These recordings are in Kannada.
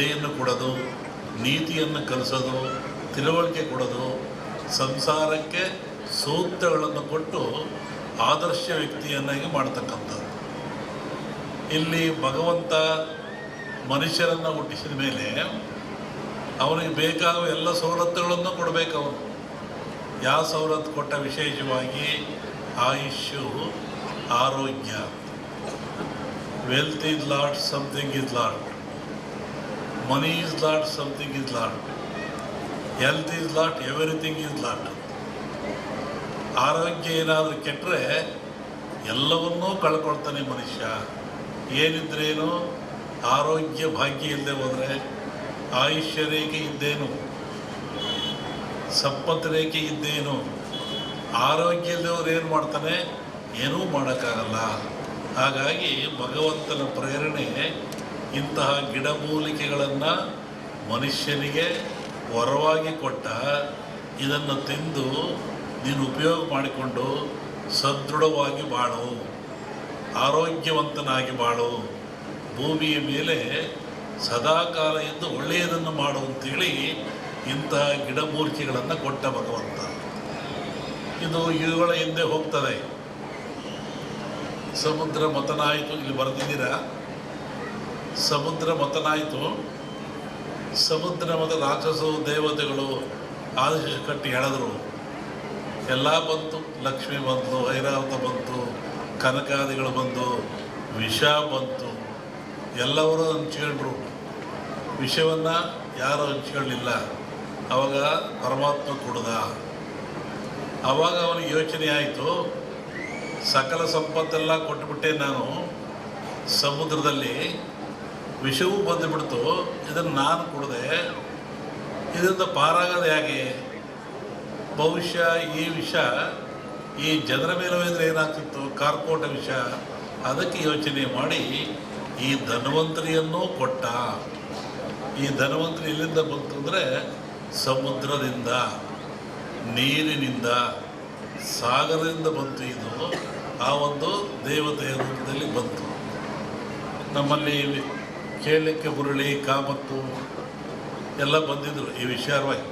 ವಿದ್ಯೆಯನ್ನು ಕೊಡೋದು, ನೀತಿಯನ್ನು ಕಲಿಸೋದು, ತಿಳುವಳಿಕೆ ಕೊಡೋದು, ಸಂಸಾರಕ್ಕೆ ಸೂತ್ರಗಳನ್ನು ಕೊಟ್ಟು ಆದರ್ಶ ವ್ಯಕ್ತಿಯನ್ನಾಗಿ ಮಾಡ್ತಕ್ಕಂಥದ್ದು. ಇಲ್ಲಿ ಭಗವಂತ ಮನುಷ್ಯರನ್ನು ಹುಟ್ಟಿಸಿದ ಮೇಲೆ ಅವನಿಗೆ ಬೇಕಾಗುವ ಎಲ್ಲ ಸವಲತ್ತುಗಳನ್ನು ಕೊಡಬೇಕು ಅವನು. ಯಾವ ಸವಲತ್ತು ಕೊಟ್ಟ ವಿಶೇಷವಾಗಿ ಆಯುಷ್ಯು, ಆರೋಗ್ಯ. Wealth is lot something is lot money is lot something is lot. Health is lot everything is lot ಆರೋಗ್ಯ ಏನಾದರೂ ಕೆಟ್ಟರೆ ಎಲ್ಲವನ್ನೂ ಕಳ್ಕೊಳ್ತಾನೆ ಮನುಷ್ಯ. ಏನಿದ್ರೇನು, ಆರೋಗ್ಯ ಭಾಗ್ಯ ಇಲ್ಲದೆ ಹೋದರೆ, ಆಯುಷ್ಯ ರೇಖೆ ಇದ್ದೇನು? ಸಂಪತ್ತು ರೇಖೆ ಇದ್ದೇನು? ಆರೋಗ್ಯ ಇಲ್ಲದವ್ರು ಏನು ಮಾಡ್ತಾನೆ? ಏನೂ ಮಾಡೋಕ್ಕಾಗಲ್ಲ. ಹಾಗಾಗಿ ಭಗವಂತನ ಪ್ರೇರಣೆ ಇಂತಹ ಗಿಡಮೂಲಿಕೆಗಳನ್ನು ಮನುಷ್ಯನಿಗೆ ವರವಾಗಿ ಕೊಟ್ಟ, ಇದನ್ನು ತಿಂದು ನೀನು ಉಪಯೋಗ ಮಾಡಿಕೊಂಡು ಸದೃಢವಾಗಿ ಬಾಳು, ಆರೋಗ್ಯವಂತನಾಗಿ ಬಾಳು, ಭೂಮಿಯ ಮೇಲೆ ಸದಾಕಾಲ ಎಂದು ಒಳ್ಳೆಯದನ್ನು ಮಾಡು ಅಂತೇಳಿ ಇಂತಹ ಗಿಡಮೂಲಿಕೆಗಳನ್ನು ಕೊಟ್ಟ ಭಗವಂತ. ಇದು ಇವುಗಳ ಹಿಂದೆ ಹೋಗ್ತದೆ. ಸಮುದ್ರ ಮತನಾಯಿತು, ಇಲ್ಲಿ ಬರೆದಿದ್ದೀರಾ? ಸಮುದ್ರ ಮತನಾಯಿತು. ಸಮುದ್ರ ಮತ ರಾಕ್ಷಸರು, ದೇವತೆಗಳು ಆದೇಶ ಕಟ್ಟಿ ಎಳೆದರು ಎಲ್ಲ ಬಂತು, ಲಕ್ಷ್ಮಿ ಬಂತು ಐರಾವತ ಬಂತು, ಕನಕಾದಿಗಳು ಬಂದು, ವಿಷ ಬಂತು. ಎಲ್ಲವರು ಹಂಚ್ಕೊಂಡ್ರು. ವಿಷವನ್ನು ಯಾರು ಹಂಚ್ಕೊಳ್ಳಿಲ್ಲ. ಅವಾಗ ಪರಮಾತ್ಮ ಕುಡ್ದ. ಅವಾಗ ಅವನಿಗೆ ಯೋಚನೆ ಆಯಿತು, ಸಕಲ ಸಂಪತ್ತೆಲ್ಲ ಕೊಟ್ಟುಬಿಟ್ಟೆ ನಾನು ಸಮುದ್ರದಲ್ಲಿ. ವಿಷವೂ ಬಂದುಬಿಡ್ತು ಇದನ್ನು ನಾನು ಕುಡಿದೆ, ಇದರಿಂದ ಪಾರಾಗೋದು ಹೇಗೆ? ಬಹುಶಃ ಈ ವಿಷ, ಈ ಜನರ ಮೇಲೆ ಹೋದರೆ ಏನಾಗ್ತಿತ್ತು? ಕಾರ್ಕೋಟ ವಿಷ. ಅದಕ್ಕೆ ಯೋಚನೆ ಮಾಡಿ, ಈ ಧನ್ವಂತರಿಯನ್ನು ಕೊಟ್ಟ. ಈ ಧನ್ವಂತರಿ ಎಲ್ಲಿಂದ ಬಂತು ಅಂದರೆ, ಸಮುದ್ರದಿಂದ, ನೀರಿನಿಂದ, ಸಾಗರದಿಂದ ಬಂತು ಇದು. ಆ ಒಂದು ದೇವತೆಯ ರೂಪದಲ್ಲಿ ಬಂತು. ನಮ್ಮಲ್ಲಿ ಕೇಳಲಿಕ್ಕೆ ಹುರುಳಿ ಕಾಮತ್ತು ಎಲ್ಲ ಬಂದಿದ್ದರು ಈ ವಿಚಾರವಾಗಿ.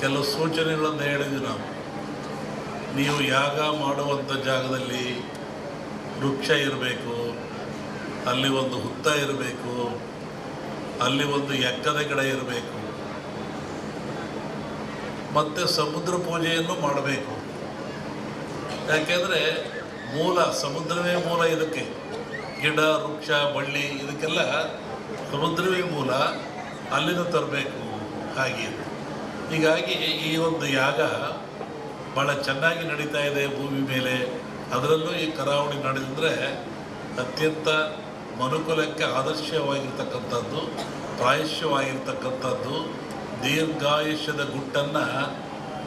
ಕೆಲವು ಸೂಚನೆಗಳನ್ನು ಹೇಳಿದ್ವಿ ನಾವು. ನೀವು ಯಾಗ ಮಾಡುವಂಥ ಜಾಗದಲ್ಲಿ ವೃಕ್ಷ ಇರಬೇಕು, ಅಲ್ಲಿ ಒಂದು ಹುತ್ತ ಇರಬೇಕು, ಅಲ್ಲಿ ಒಂದು ಎಕ್ಕದ ಗಿಡ ಇರಬೇಕು. ಮತ್ತು ಸಮುದ್ರ ಪೂಜೆಯನ್ನು ಮಾಡಬೇಕು. ಯಾಕೆಂದರೆ ಮೂಲ, ಸಮುದ್ರವೇ ಮೂಲ ಇದಕ್ಕೆ. ಗಿಡ, ವೃಕ್ಷ, ಬಳ್ಳಿ ಇದಕ್ಕೆಲ್ಲ ಸಮುದ್ರವೇ ಮೂಲ. ಅಲ್ಲಿಂದ ತರಬೇಕು ಹಾಗೆ. ಹೀಗಾಗಿ ಈ ಒಂದು ಯಾಗ ಭಾಳ ಚೆನ್ನಾಗಿ ನಡೀತಾ ಇದೆ ಭೂಮಿ ಮೇಲೆ. ಅದರಲ್ಲೂ ಈ ಕರಾವಳಿ ನಡೆದಿದ್ರೆ ಅತ್ಯಂತ ಮನುಕುಲಕ್ಕೆ ಆದರ್ಶವಾಗಿರ್ತಕ್ಕಂಥದ್ದು ಪ್ರಾಯಶ್ಯವಾಗಿರ್ತಕ್ಕಂಥದ್ದು ದೀರ್ಘಾಯುಷ್ಯದ ಗುಟ್ಟನ್ನು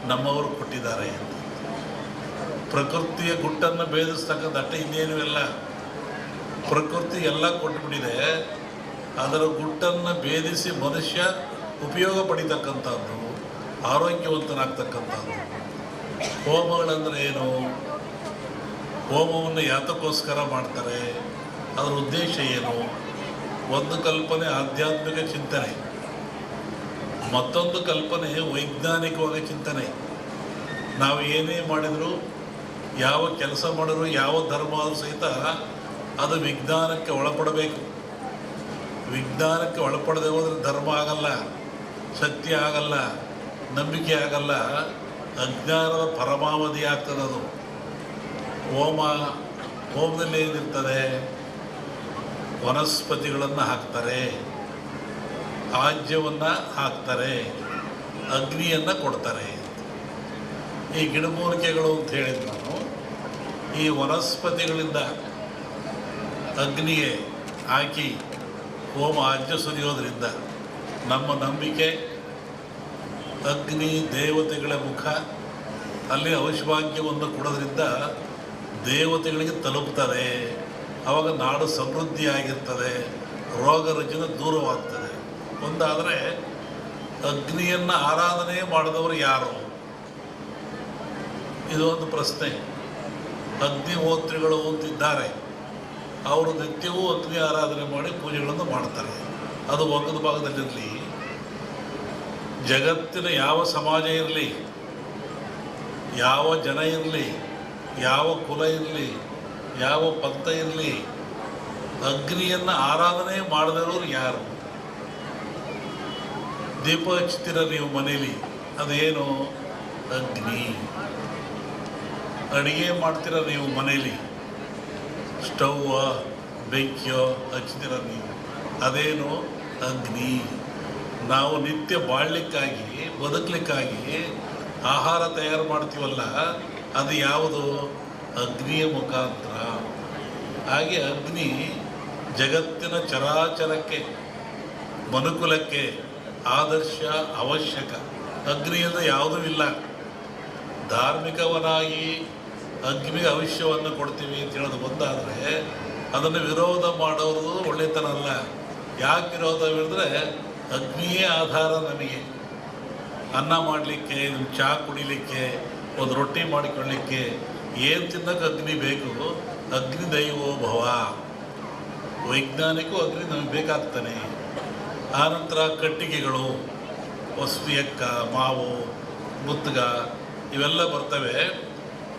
ನಮ್ಮವರು ಕೊಟ್ಟಿದ್ದಾರೆ ಪ್ರಕೃತಿಯ ಗುಟ್ಟನ್ನು ಭೇದಿಸ್ತಕ್ಕಂಥ ಅಟ್ಟೆ ಇನ್ನೇನು ಇಲ್ಲ. ಪ್ರಕೃತಿ ಎಲ್ಲ ಕೊಟ್ಬಿಟ್ಟಿದೆ, ಅದರ ಗುಟ್ಟನ್ನು ಭೇದಿಸಿ ಮನುಷ್ಯ ಉಪಯೋಗ ಪಡಿತಕ್ಕಂಥದ್ದು ಆರೋಗ್ಯವಂತನಾಗ್ತಕ್ಕಂಥದ್ದು. ಹೋಮಗಳಂದರೆ ಏನು? ಹೋಮವನ್ನು ಯಾತಕ್ಕೋಸ್ಕರ ಮಾಡ್ತಾರೆ, ಅದರ ಉದ್ದೇಶ ಏನು? ಒಂದು ಕಲ್ಪನೆ ಆಧ್ಯಾತ್ಮಿಕ ಚಿಂತನೆ, ಮತ್ತೊಂದು ಕಲ್ಪನೆ ವೈಜ್ಞಾನಿಕವಾಗಿ ಚಿಂತನೆ. ನಾವು ಏನೇ ಮಾಡಿದರೂ, ಯಾವ ಕೆಲಸ ಮಾಡಿದ್ರು, ಯಾವ ಧರ್ಮ ಸಹಿತ ಅದು ವಿಜ್ಞಾನಕ್ಕೆ ಒಳಪಡಬೇಕು. ವಿಜ್ಞಾನಕ್ಕೆ ಒಳಪಡದೆ ಹೋದರೆ ಧರ್ಮ ಆಗಲ್ಲ, ಸತ್ಯ ಆಗಲ್ಲ, ನಂಬಿಕೆ ಆಗಲ್ಲ, ಅಜ್ಞಾನದ ಪರಮಾವಧಿ ಆಗ್ತದೆ ಅದು. ಹೋಮ, ಹೋಮದಲ್ಲಿ ಏನಿರ್ತದೆ? ವನಸ್ಪತಿಗಳನ್ನು ಹಾಕ್ತಾರೆ, ಆಜ್ಯವನ್ನು ಹಾಕ್ತಾರೆ, ಅಗ್ನಿಯನ್ನು ಕೊಡ್ತಾರೆ ಈ ಗಿಡಮೂಲಿಕೆಗಳು ಅಂತ ಹೇಳಿದ್ದು ನಾನು, ಈ ವನಸ್ಪತಿಗಳಿಂದ ಅಗ್ನಿಗೆ ಹಾಕಿ ಹೋಮ ಅಜ್ಜ ನಮ್ಮ ನಂಬಿಕೆ ಅಗ್ನಿ ದೇವತೆಗಳ ಮುಖ, ಅಲ್ಲಿ ಔಷಭಾಗ್ಯವನ್ನು ಕೊಡೋದ್ರಿಂದ ದೇವತೆಗಳಿಗೆ ತಲುಪ್ತದೆ. ಆವಾಗ ನಾಡು ಸಮೃದ್ಧಿಯಾಗಿರ್ತದೆ, ರೋಗ ರುಜಿನ ದೂರವಾಗ್ತದೆ. ಒಂದಾದರೆ ಅಗ್ನಿಯನ್ನು ಆರಾಧನೆ ಮಾಡಿದವರು ಯಾರು? ಇದು ಒಂದು ಪ್ರಶ್ನೆ. ಅಗ್ನಿಹೋತ್ರಿಗಳು ಅಂತಿದ್ದಾರೆ. ಅವರು ನಿತ್ಯವೂ ಅಗ್ನಿ ಆರಾಧನೆ ಮಾಡಿ ಪೂಜೆಗಳನ್ನು ಮಾಡ್ತಾರೆ. ಅದು ಒಂದು ಭಾಗದಲ್ಲಿರಲಿ. ಜಗತ್ತಿನ ಯಾವ ಸಮಾಜ ಇರಲಿ, ಯಾವ ಜನ ಇರಲಿ, ಯಾವ ಕುಲ ಇರಲಿ, ಯಾವ ಪಂಥ ಇರಲಿ, ಅಗ್ನಿಯನ್ನು ಆರಾಧನೆ ಮಾಡದಿರೋರು ಯಾರು? ದೀಪ ಹಚ್ತೀರ ನೀವು ಮನೇಲಿ, ಅದೇನು? ಅಗ್ನಿ. ಅಡುಗೆ ಮಾಡ್ತೀರ ನೀವು ಮನೇಲಿ. ಸ್ಟವ್ವ ಬೆಂಕಿಯೋ ಹಚ್ಚಿದಿರ ನೀವು ಅದೇನು ಅಗ್ನಿ. ನಾವು ನಿತ್ಯ ಬಾಳ್ಲಿಕ್ಕಾಗಿ, ಬದುಕಲಿಕ್ಕಾಗಿ ಆಹಾರ ತಯಾರು ಮಾಡ್ತೀವಲ್ಲ, ಅದು ಯಾವುದು? ಅಗ್ನಿಯ ಮುಖಾಂತರ. ಹಾಗೆ ಅಗ್ನಿ ಜಗತ್ತಿನ ಚರಾಚರಕ್ಕೆ, ಮನುಕುಲಕ್ಕೆ ಆದರ್ಶ, ಅವಶ್ಯಕ. ಅಗ್ನಿಯಿಂದ ಯಾವುದೂ ಇಲ್ಲ. ಧಾರ್ಮಿಕವನಾಗಿ ಅಗ್ನಿಗೆ ಅವಶ್ಯವನ್ನು ಕೊಡ್ತೀವಿ ಅಂತ ಹೇಳೋದು ಬಂದಾದರೆ ಅದನ್ನು ವಿರೋಧ ಮಾಡೋದು ಒಳ್ಳೆತನ ಅಲ್ಲ. ಯಾಕೆ ವಿರೋಧ ಹೇಳಿದ್ರೆ ಅಗ್ನಿಯೇ ಆಧಾರ ನಮಗೆ. ಅನ್ನ ಮಾಡಲಿಕ್ಕೆ ಚಹಾ ಕುಡಿಲಿಕ್ಕೆ, ಒಂದು ರೊಟ್ಟಿ ಮಾಡಿಕೊಳ್ಳಿಕ್ಕೆ ಏನು ತಿನ್ನಕ್ಕೆ ಅಗ್ನಿ ಬೇಕು? ಅಗ್ನಿ ದೈವೋ ಭವ. ವೈಜ್ಞಾನಿಕೂ ಅಗ್ನಿ ನಮಗೆ ಬೇಕಾಗ್ತಾನೆ. ಆನಂತರ ಕಟ್ಟಿಗೆಗಳು, ಹೊಸ್ವಿಯಕ್ಕ, ಮಾವು, ಮುತ್ತಗ, ಇವೆಲ್ಲ ಬರ್ತವೆ.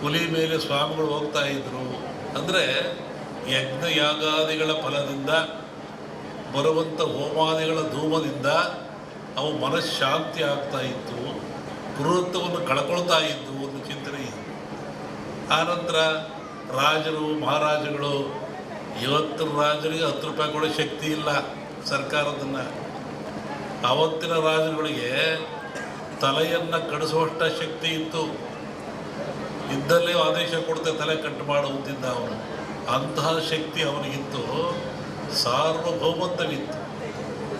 ಹುಲಿ ಮೇಲೆ ಸ್ವಾಮಿಗಳು ಹೋಗ್ತಾ ಇದ್ರು ಅಂದರೆ ಯಜ್ಞ ಯಾಗಾದಿಗಳ ಫಲದಿಂದ ಬರುವಂಥ ಹೋಮಾದಿಗಳ ಧೂಮದಿಂದ ಅವು ಮನಃಶಾಂತಿ ಆಗ್ತಾ ಇತ್ತು ಕ್ರೂರತ್ವವನ್ನು ಕಳ್ಕೊಳ್ತಾ ಇದ್ದು ಒಂದು ಚಿಂತನೆ ಇತ್ತು ಆನಂತರ ರಾಜರು ಮಹಾರಾಜಗಳು ಇವತ್ತಿನ ರಾಜರಿಗೆ ಹತ್ತು ರೂಪಾಯಿ ಕೊಡೋ ಶಕ್ತಿ ಇಲ್ಲ ಸರ್ಕಾರದನ್ನು. ಅವತ್ತಿನ ರಾಜರುಗಳಿಗೆ ತಲೆಯನ್ನು ಕಡಿಸುವಷ್ಟ ಶಕ್ತಿ ಇತ್ತು. ಇದ್ದಲ್ಲೇ ಆದೇಶ ಕೊಡ್ತೆ ತಲೆ ಕಟ್ ಮಾಡುವಂತಿದ್ದ ಅವನು. ಅಂತಹ ಶಕ್ತಿ ಅವನಿಗಿತ್ತು. ಸಾರ್ವಭೌಮತ್ವವಿತ್ತು.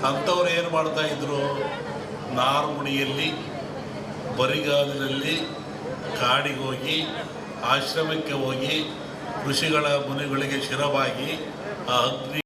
ಅಂಥವ್ರು ಏನು ಮಾಡ್ತಾ ಇದ್ರು? ನಾರ್ಮುಡಿಯಲ್ಲಿ, ಬರಿಗಾಲಿನಲ್ಲಿ ಕಾಡಿಗೋಗಿ ಆಶ್ರಮಕ್ಕೆ ಹೋಗಿ, ಋಷಿಗಳ ಮುನಿಗಳಿಗೆ ಶಿರವಾಗಿ ಆ ಅಗ್ನಿ